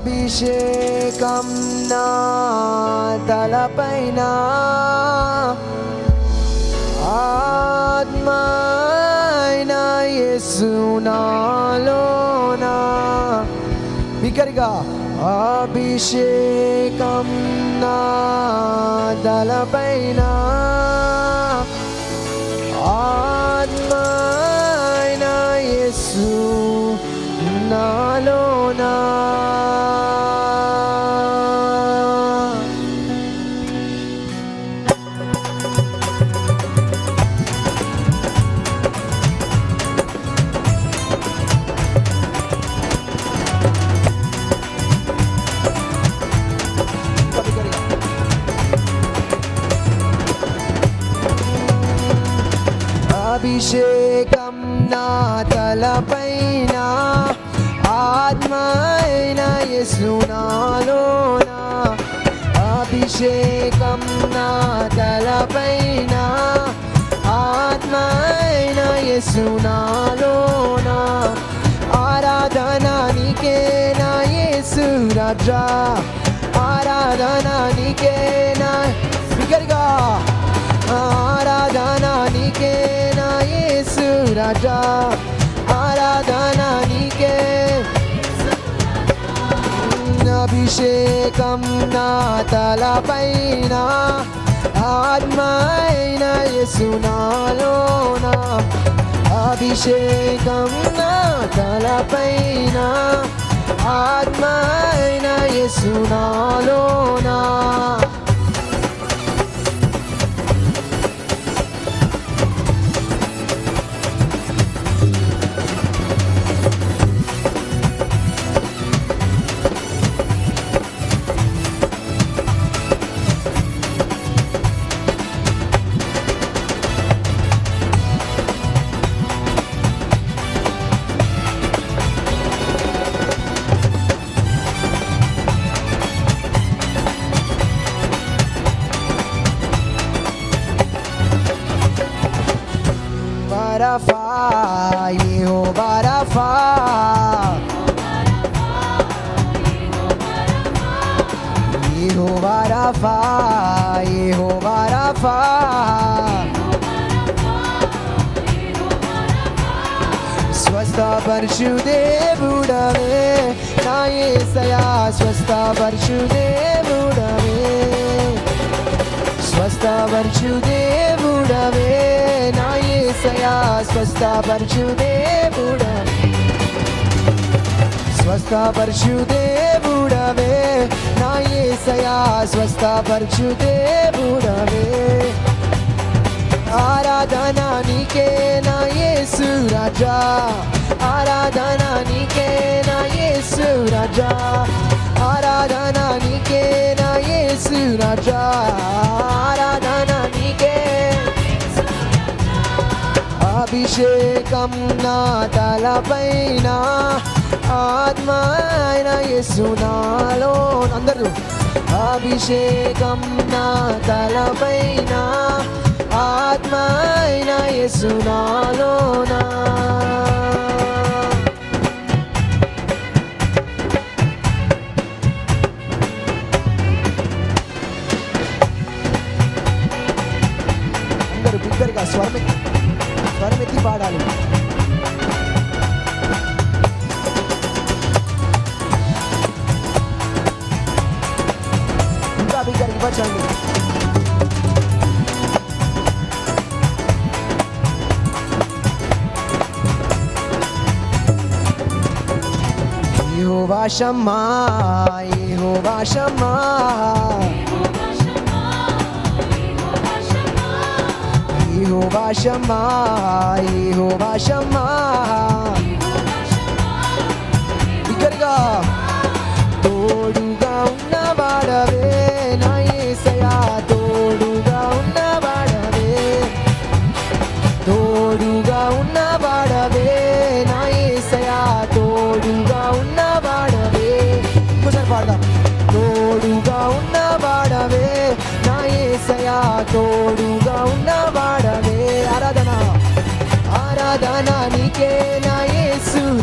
అభిషేకం నా తలపైన. ఆత్మైన యేసు బిగ్గరగా అభిషేకం నా తలపైన. ఆత్మైన యేసు నాలోనా. అభిషేకం నా తలపైన ఆత్మైన యసునాలోన అభిషేకం నా తలపైన ఆత్మైన యసునాలోన ఆరాధన నీకే నా యేసు రాజా? ఆరాధన నీకే నా ఆరాధన నీకే రాజా ఆరాధన నీకే. అభిషేకం నా తలపైన ఆత్మైన యసునాలోన అభిషేకం నా తలపైన ఆత్మైన యసునాలో barafá, e o barafá. Iro barafá, iro barafá. Swasta barshu de budame, na yesaya swasta barshu de. స్వస్థపరచుదేవుడవే స్వస్థపరచుదేవుడవే నా యేసయా స్వస్థపరచుదేవుడవే స్వస్థపరచుదేవుడవే నా యేసయా స్వస్థపరచుదేవుడవే ఆరాధన నీకే నా యేసు రాజా ఆరాధన నీకే నా యేసు రాజా ఆరాధన నీకే నా యేసు రాజా ఆరాధన నీకే. అభిషేకం నా తలపైన ఆత్మైన యేసునాలో అందరూ. అభిషేకం నా తలపైన ఆత్మైన యేసునాలోనా అందరూ బిగ్గరగా స్వరమెత్తి స్వరమెత్తి పాడాలి ఇంకా బిగ్గరగా ఇవ్వచ్చండి యెహోవా షమ్మా యెహోవా షమ్మా యెహోవా షమ్మా యెహోవా షమ్మా బిగ్గరగా తోడుగా ఉన్నవాడవే నా యేసయ్యా తోడుగా ఉన్నవాడవే తోడుగా ఉన్నవాడవే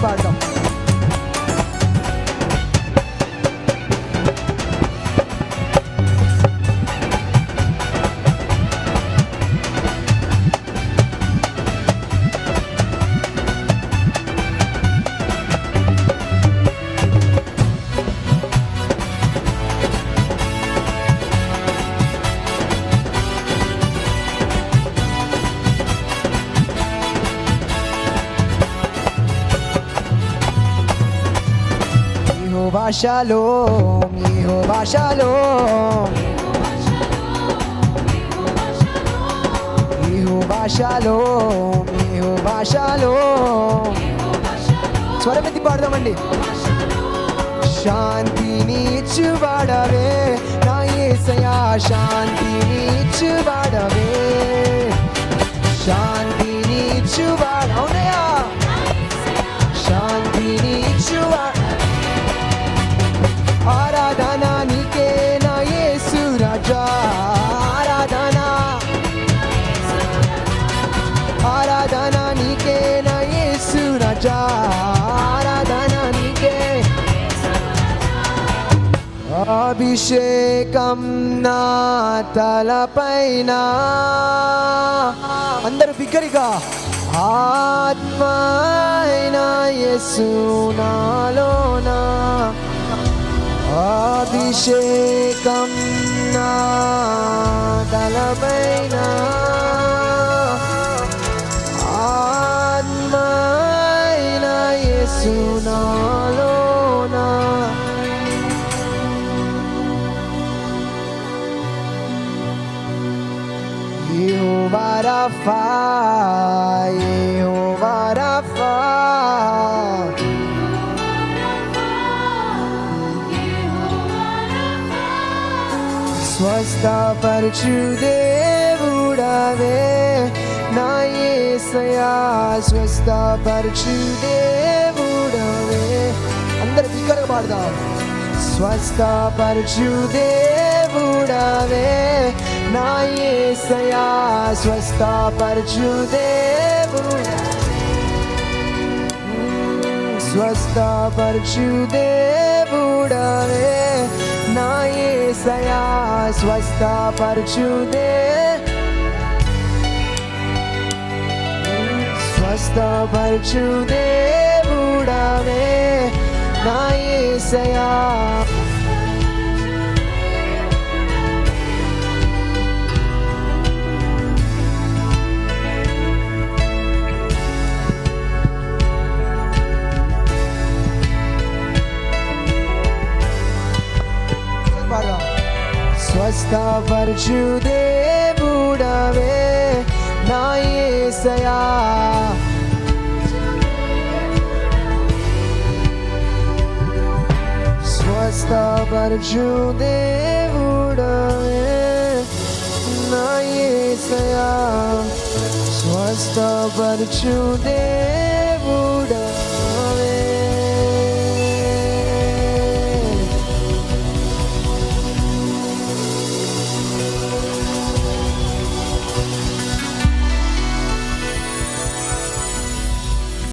不好 యహోవా షాలోమ్ యహోవా షాలోమ్ యహోవా షాలోమ్ యహోవా షాలోమ్ స్వరమెత్తి పాడదామండి. శాంతిని ఇచ్చువాడవే. నా ఏసయా శాంతిని ఇచ్చువాడవే. శాంతిని ఇచ్చువాడ అభిషేకం నా తలపైన. అందరూ బిగ్గరిగా ఆత్మైన యేసు నాలోనా అభిషేకం నా తలపైన. స్వస్థపరచు దేవుడవే నా యేసయా స్వస్థపరచు దేవుడవే అందరు బిగ్గరగా పాడదాం స్వస్థపరచు దేవుడవే నా యేసయా స్వస్థపరచు దేవుడవే స్వస్థపరచు దేవుడవే నా యేసయా స్వస్థపరచు స్వస్థపరచుదే. స్వస్థపరచు దేవుడవే నా యేసయా స్వస్థపరచు దేవుడవే నా యేసయా స్వస్థపరచు దేవుడవే నా యేసయా స్వస్థపరచు దేవుడవే.